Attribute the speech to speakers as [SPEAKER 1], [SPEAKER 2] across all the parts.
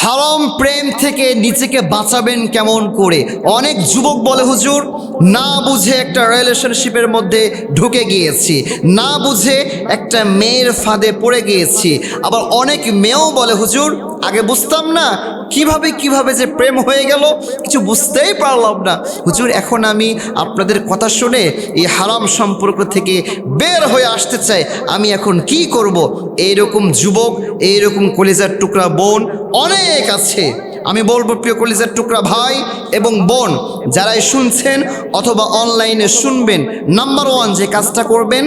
[SPEAKER 1] হারাম প্রেম থেকে নিজেকে বাঁচাবেন কেমন করে? অনেক যুবক বলে, হুজুর, না বুঝে একটা রিলেশনশিপের মধ্যে ঢুকে গিয়েছি। না বুঝে একটা মেয়ের ফাঁদে পড়ে গিয়েছি। আবার অনেক মেয়েও বলে, হুজুর আগে বুঝতাম না কীভাবে কীভাবে যে প্রেম হয়ে গেল, কিছু বুঝতেই পারলাম না। হুজুর, এখন আমি আপনাদের কথা শুনে এই হারাম সম্পর্ক থেকে বের হয়ে আসতে চাই। আমি এখন কি করব? এইরকম যুবক, এইরকম কলিজার টুকরা বোন অনেক আছে। আমি বলব, প্রিয় কলিজার টুকরা ভাই এবং বোন, যারাই শুনছেন অথবা অনলাইনে শুনবেন, নাম্বার ওয়ান যে কাজটা করবেন,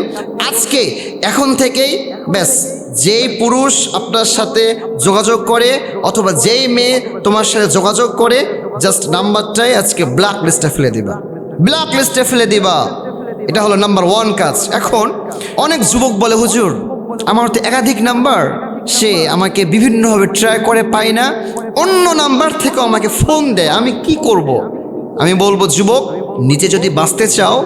[SPEAKER 1] আজকে, এখন থেকেই, ব্যাস। যেই পুরুষ আপনার সাথে যোগাযোগ করে অথবা যেই মেয়ে তোমার সাথে যোগাযোগ করে জাস্ট নাম্বারটাই আজকে ব্ল্যাক লিস্টে ফেলে দিবা। ব্ল্যাক লিস্টে ফেলে দিবা। এটা হলো নাম্বার ওয়ান কাজ। এখন অনেক যুবক বলে, হুজুর, আমার তো একাধিক নাম্বার। সে আমাকে বিভিন্নভাবে ট্রাই করে পাই না। অন্য নাম্বার থেকেও আমাকে ফোন দেয়। আমি কি করব। আমি বলব, যুবক নিজে যদি বাঁচতে চাও,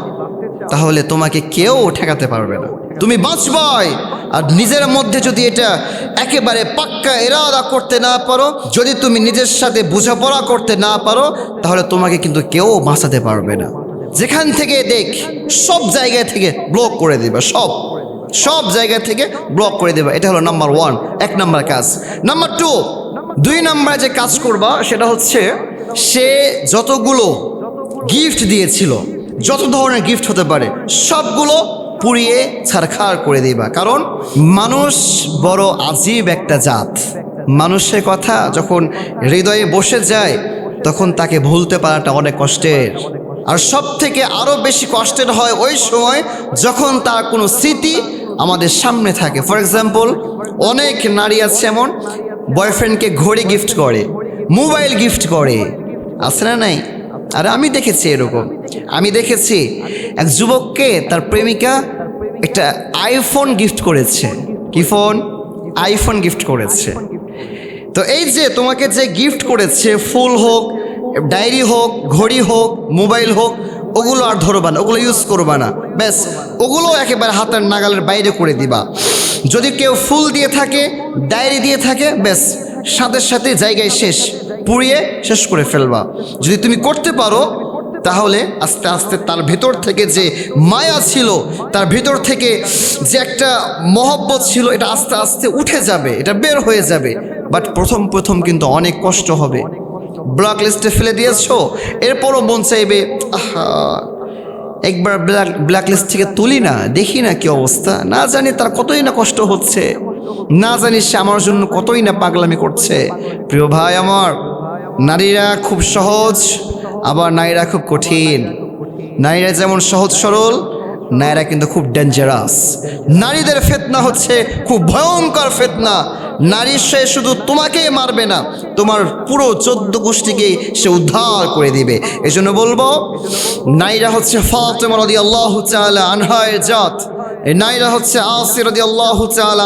[SPEAKER 1] তাহলে তোমাকে কেউ ঠেকাতে পারবে না। তুমি বাঁচবাই। আর নিজের মধ্যে যদি এটা একেবারে পাক্কা এরাদা করতে না পারো, যদি তুমি নিজের সাথে বোঝাপড়া করতে না পারো, তাহলে তোমাকে কিন্তু কেউ বাঁচাতে পারবে না। যেখান থেকে দেখ, সব জায়গা থেকে ব্লক করে দেবে, সব। সব জায়গা থেকে ব্লক করে দেবে। এটা হলো নাম্বার ওয়ান এক নাম্বার কাজ। নাম্বার টু দুই নাম্বার যে কাজ করবা, সেটা হচ্ছে সে যতগুলো গিফট দিয়েছিল, যত ধরনের গিফট হতে পারে, সবগুলো পুড়িয়ে ছারখার করে দিবা। কারণ মানুষ বড় আজীব একটা জাত। মানুষের কথা যখন হৃদয়ে বসে যায়, তখন তাকে ভুলতে পারাটা অনেক কষ্টের। আর সব থেকে আরও বেশি কষ্টের হয় ওই সময় যখন তার কোনো স্মৃতি আমাদের সামনে থাকে। ফর এক্সাম্পল অনেক নারী আছে এমন বয়ফ্রেন্ডকে ঘড়ি গিফট করে মোবাইল গিফট করে। আছে না নাই? আর আমি দেখেছি এরকম। আমি দেখেছি এক যুবককে তার প্রেমিকা একটা আইফোন গিফট করেছে। কি ফোন আইফোন গিফট করেছে। তো এই যে তোমাকে যে গিফট করেছে, ফুল হোক, ডায়েরি হোক, ঘড়ি হোক, মোবাইল হোক, ওগুলো আর ধরবা না, ওগুলো ইউজ করবা না। ব্যাস, ওগুলো একেবারে হাতের নাগালের বাইরে করে দিবা। যদি কেউ ফুল দিয়ে থাকে, ডায়েরি দিয়ে থাকে, ব্যাস, সাথে সাথে জায়গায় শেষ, পুড়িয়ে শেষ করে ফেলবা। যদি তুমি করতে পারো তাহলে আস্তে আস্তে তার ভেতর থেকে যে মায়া ছিল, তার ভেতর থেকে যে একটা মহব্বত ছিল, এটা আস্তে আস্তে উঠে যাবে, এটা বের হয়ে যাবে। বাট প্রথম প্রথম কিন্তু অনেক কষ্ট হবে। ব্ল্যাক লিস্টে ফেলে দিয়েছ, এরপরও মন চাইবে, আহা, একবার ব্ল্যাক ব্ল্যাক লিস্ট থেকে তুলি না, দেখি না কি অবস্থা। না জানি তার কতই না কষ্ট হচ্ছে। না জানি সে আমার জন্য কতই না পাগলামি করছে। প্রিয় ভাই আমার, নারীরা খুব সহজ। আবার নারীরা খুব কঠিন। নারীরা যেমন সহজ সরল, নারীরা কিন্তু খুব ডেঞ্জারাস নারীদের ফেতনা হচ্ছে খুব ভয়ঙ্কর ফেতনা। নারী সে শুধু তোমাকেই মারবে না, তোমার পুরো চোদ্দ গোষ্ঠীকেই সে উদ্ধার করে দিবে। এই জন্য বলব, নারীরা হচ্ছে ফাতেমা রদি আল্লাহ আনহায়ের জাত। এই নারীরা হচ্ছে আসির রদি আল্লাহ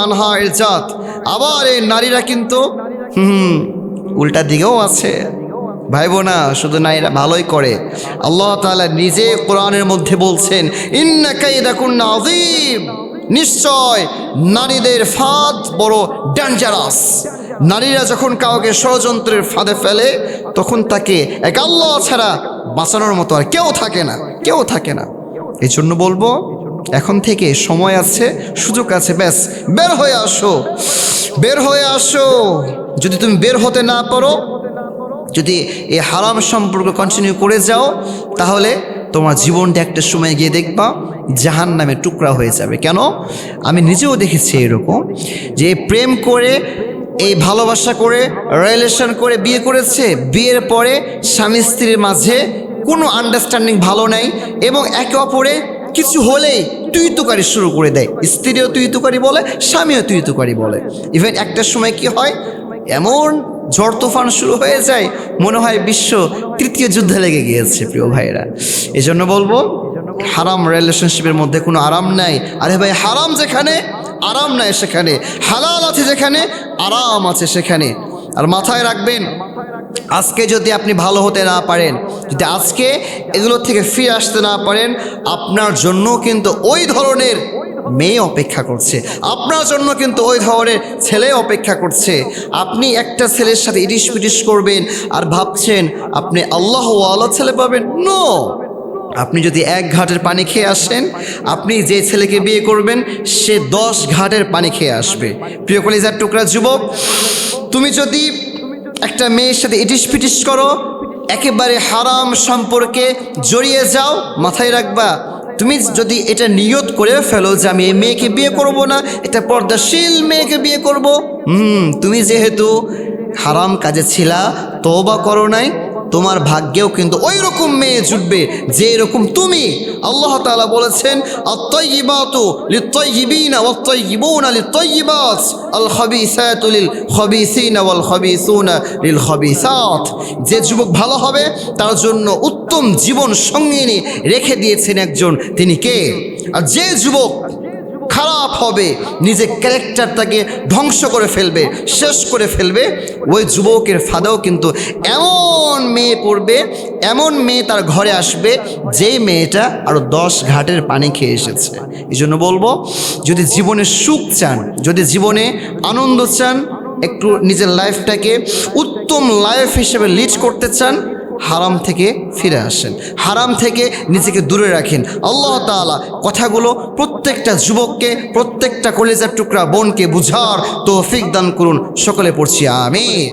[SPEAKER 1] আনহায়ের জাত। আবার এই নারীরা কিন্তু, হুম, উল্টা দিকেও আছে। ভাই বোনা শুধু নারীরা ভালোই করে। আল্লাহ তাআলা নিজে কোরআনের মধ্যে বলছেন, ইন্না কাইদাকুন্না আযীম। নিশ্চয়, নারীদের ফাঁদ বড় ডেঞ্জারাস নারীরা যখন কাউকে ষড়যন্ত্রের ফাঁদে ফেলে, তখন তাকে এক আল্লাহ ছাড়া বাঁচানোর মতো আর কেউ থাকে না, কেউ থাকে না। এই জন্য বলব, এখন থেকে সময় আছে, সুযোগ আছে, ব্যাস, বের হয়ে আসো। বের হয়ে আসো। যদি তুমি বের হতে না পারো যদি এই হারাম সম্পর্ক কন্টিনিউ করে যাও, তাহলে তোমার জীবনটা একটা সময় গিয়ে দেখবা জাহান নামে টুকরা হয়ে যাবে। কেন? আমি নিজেও দেখেছি এরকম যে প্রেম করে, এই ভালোবাসা করে রিলেশন করে বিয়ে করেছে, বিয়ের পরে স্বামী স্ত্রীর মাঝে কোনো আন্ডারস্ট্যান্ডিং ভালো নাই এবং একে অপরে কিছু হলেই তুই তুকারি শুরু করে দেয়। স্ত্রীও তুই তুকারি বলে, স্বামীও তুই তুকারি বলে। ইভেন একটা সময় কি হয়? এমন ঝড় তুফান শুরু হয়ে যায়, মনে হয় বিশ্ব তৃতীয় যুদ্ধে লেগে গিয়েছে, প্রিয় ভাইরা এই জন্য বলব, হারাম রিলেশনশিপের মধ্যে কোনো আরাম নাই। আরে ভাই, হারাম যেখানে, আরাম নাই সেখানে। হালাল আছে যেখানে, আরাম আছে সেখানে। আর মাথায় রাখবেন, আজকে যদি আপনি ভালো হতে না পারেন, যদি আজকে এগুলো থেকে ফিরে আসতে না পারেন, আপনার জন্য কিন্তু ওই ধরনের মেয়ে অপেক্ষা করছে। আপনার জন্য কিন্তু ওই ধরনের ছেলে অপেক্ষা করছে। আপনি একটা ছেলের সাথে ইটিস পিটিস করবেন আর ভাবছেন, আপনি আল্লাহ আল্লাহ ছেলে পাবেন? নো! আপনি যদি এক ঘাটের পানি খেয়ে আসেন, আপনি যে ছেলেকে বিয়ে করবেন, সে দশ ঘাটের পানি খেয়ে আসবে। প্রিয় কলিজার টুকরা যুবক, তুমি যদি একটা মেয়ের সাথে ইটিস পিটিস করো, একেবারে হারাম সম্পর্কে জড়িয়ে যাও, মাথায় রাখবা। তুমি যদি এটা নিয়ত করে ফেলো যে আমি এই মেয়েকে বিয়ে করব না, এটা পর্দাশীল মেয়েকে বিয়ে করব। হুম, তুমি যেহেতু হারাম কাজে ছিলা, তওবা করো নাই তোমার ভাগ্যেও কিন্তু ওই রকম মেয়ে জুটবে যে এরকম তুমি। আল্লাহ তাআলা বলেছেন আল যে যুবক ভালো হবে, তার জন্য উত্তম জীবন সঙ্গিনী রেখে দিয়েছেন একজন। তিনি কে? আর যে যুবক খারাপ হবে। নিজের ক্যারেক্টারটাকে ধ্বংস করে ফেলবে, শেষ করে ফেলবে। ওই যুবকের ফাঁদেও কিন্তু এমন মেয়ে পড়বে, এমন মেয়ে তার ঘরে আসবে, যেই মেয়েটা আরও দশ ঘাটের পানি খেয়ে এসেছে। এই জন্য বলব, যদি জীবনে সুখ চান, যদি জীবনে আনন্দ চান, একটু নিজের লাইফটাকে উত্তম লাইফ হিসেবে লিড করতে চান হারাম থেকে ফিরে আসেন। হারাম থেকে নিজেকে দূরে রাখেন। আল্লাহ তালা কথাগুলো প্রত্যেকটা যুবককে, প্রত্যেকটা কলেজের টুকরা বোনকে বুঝার তৌফিক দান করুন। সকলে পড়ছি আমি